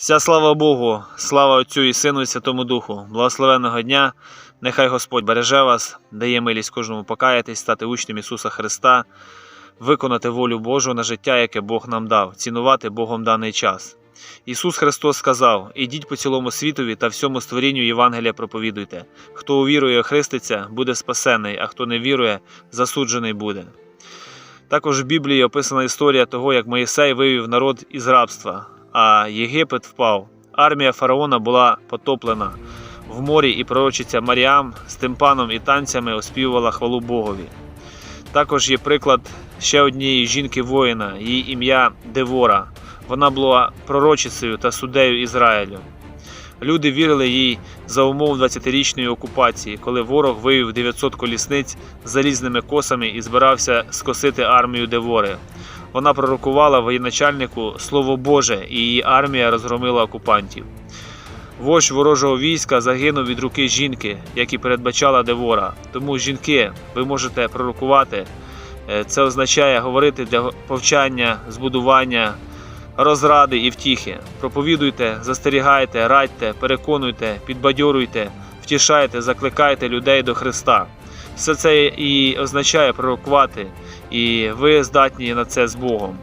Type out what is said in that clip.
Вся слава Богу, слава Отцю і Сину і Святому Духу, благословенного дня. Нехай Господь береже вас, дає милість кожному покаятись, стати учнем Ісуса Христа, виконати волю Божу на життя, яке Бог нам дав, цінувати Богом даний час. Ісус Христос сказав: Ідіть по цілому світові та всьому створінню Євангелія проповідуйте. Хто увірує, і охреститься, буде спасений, а хто не вірує, засуджений буде. Також в Біблії описана історія того, як Моїсей вивів народ із рабства, а Єгипет впав. Армія фараона була потоплена в морі, і пророчиця Маріам з тимпаном і танцями оспівувала хвалу Богові. Також є приклад ще однієї жінки-воїна, її ім'я Девора. Вона була пророчицею та суддею Ізраїлю. Люди вірили їй за умов 20-річної окупації, коли ворог вивів 900 колісниць з залізними косами і збирався скосити армію Девори. Вона пророкувала воєначальнику Слово Боже, і її армія розгромила окупантів. Вождь ворожого війська загинув від руки жінки, як і передбачала Девора. Тому жінки, ви можете пророкувати. Е, Це означає говорити для повчання, збудування, розради і втіхи. Проповідуйте, застерігайте, радьте, переконуйте, підбадьорюйте, втішайте, закликайте людей до Христа. Все це і означає пророкувати, і ви здатні на це з Богом.